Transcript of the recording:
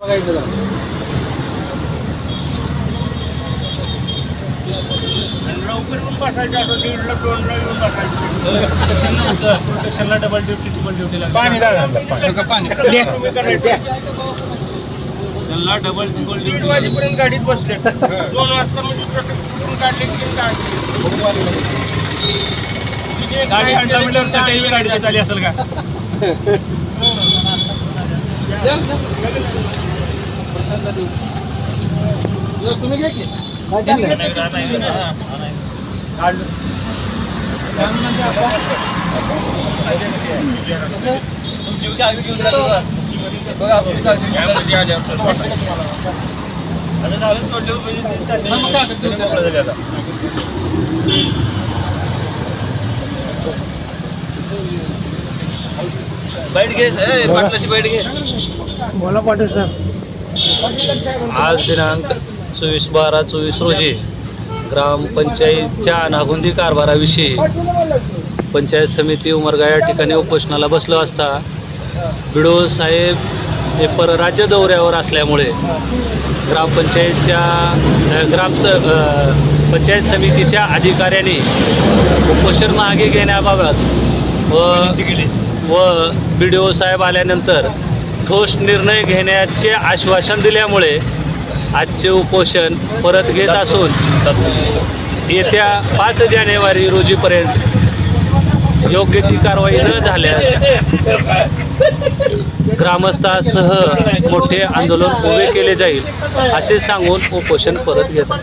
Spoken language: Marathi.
बघायचं प्रोटेक्शनला डबल ड्युटी ट्रिपल ड्युटी पाणी पाणी. त्यांना डबल ट्रिपल ड्युटी वाजेपर्यंत गाडीत बसले. दोन वाजता म्हणजे प्रोटेक्शन काढले की गाडी आणता म्हटल्यावर चटई गाडी चाली असेल का? तुम्ही घ्या की बैठ घे पाटलाची बैठ घे. बोला पाटील सर. आज दिनांक चोवीस बारा चोवीस रोजी. ग्रामपंचायतच्या नागुंदी कारभाराविषयी पंचायत समिती उमरगा या ठिकाणी उपोषणाला बसलो असता बिडो साहेब हे परराज्य दौऱ्यावर असल्यामुळे ग्रामपंचायतच्या ग्रामस पंचायत समितीच्या अधिकाऱ्यांनी उपोषण मागे घेण्याबाबत व व बी डी ओ साहेब आल्यानंतर ठोस निर्णय घेण्याचे आश्वासन दिल्यामुळे आजचे उपोषण परत घेत असून येत्या पाच जानेवारी रोजीपर्यंत योग्य ती कारवाई न झाल्यास ग्रामस्थासह मोठे आंदोलन उभे केले जाईल असे सांगून उपोषण परत घेतात.